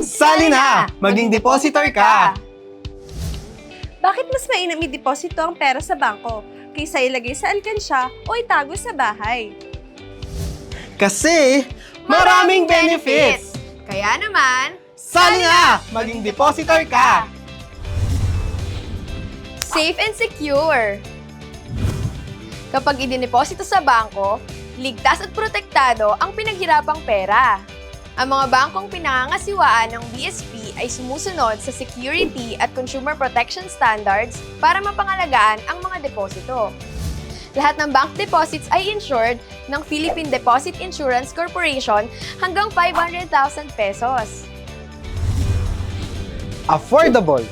Sali na! Maging depositor ka! Bakit mas mainam i-deposito ang pera sa bangko kaysa ilagay sa alkansya o itago sa bahay? Kasi maraming benefits! Kaya naman, Sali na! Maging depositor ka! safe and secure. Kapag idineposito sa bangko, ligtas at protektado ang pinaghirapang pera. Ang mga bangkong pinangangasiwaan ng BSP ay sumusunod sa security at consumer protection standards para mapangalagaan ang mga deposito. Lahat ng bank deposits ay insured ng Philippine Deposit Insurance Corporation hanggang 500,000 pesos. Affordable!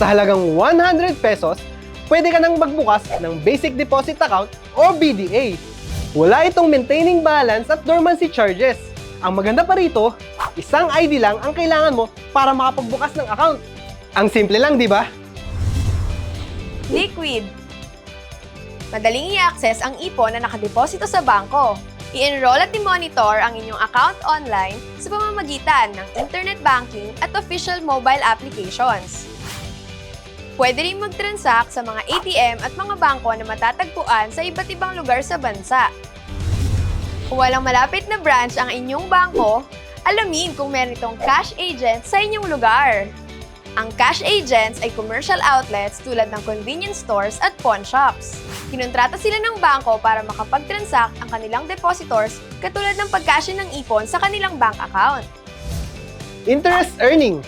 Sa halagang 100 pesos, pwede ka nang magbukas ng Basic Deposit Account o BDA. Wala itong maintaining balance at dormancy charges. Ang maganda pa rito, isang ID lang ang kailangan mo para makapagbukas ng account. Ang simple lang, di ba? Liquid. Madaling i-access ang ipon na nakadeposito sa bangko. I-enroll at i-monitor ang inyong account online sa pamamagitan ng internet banking at official mobile applications. Pwede rin mag-transact sa mga ATM at mga bangko na matatagpuan sa iba't ibang lugar sa bansa. Kung walang malapit na branch ang inyong bangko, alamin kung meron itong cash agent sa inyong lugar. Ang cash agents ay commercial outlets tulad ng convenience stores at pawn shops. Kinontrata sila ng bangko para makapag-transact ang kanilang depositors katulad ng pagkasya ng ipon sa kanilang bank account. Interest earning.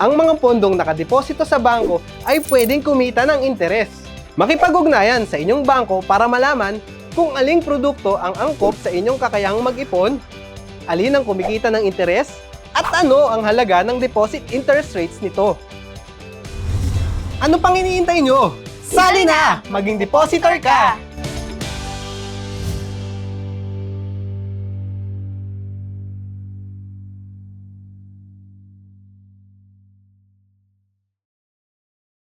Ang mga pondong nakadeposito sa bangko ay pwedeng kumita ng interes. Makipag-ugnayan sa inyong bangko para malaman kung aling produkto ang angkop sa inyong kakayahang mag-ipon, alin ang kumikita ng interes, at ano ang halaga ng deposit interest rates nito. Ano pang iniintay nyo? Sali na! Maging depositor ka!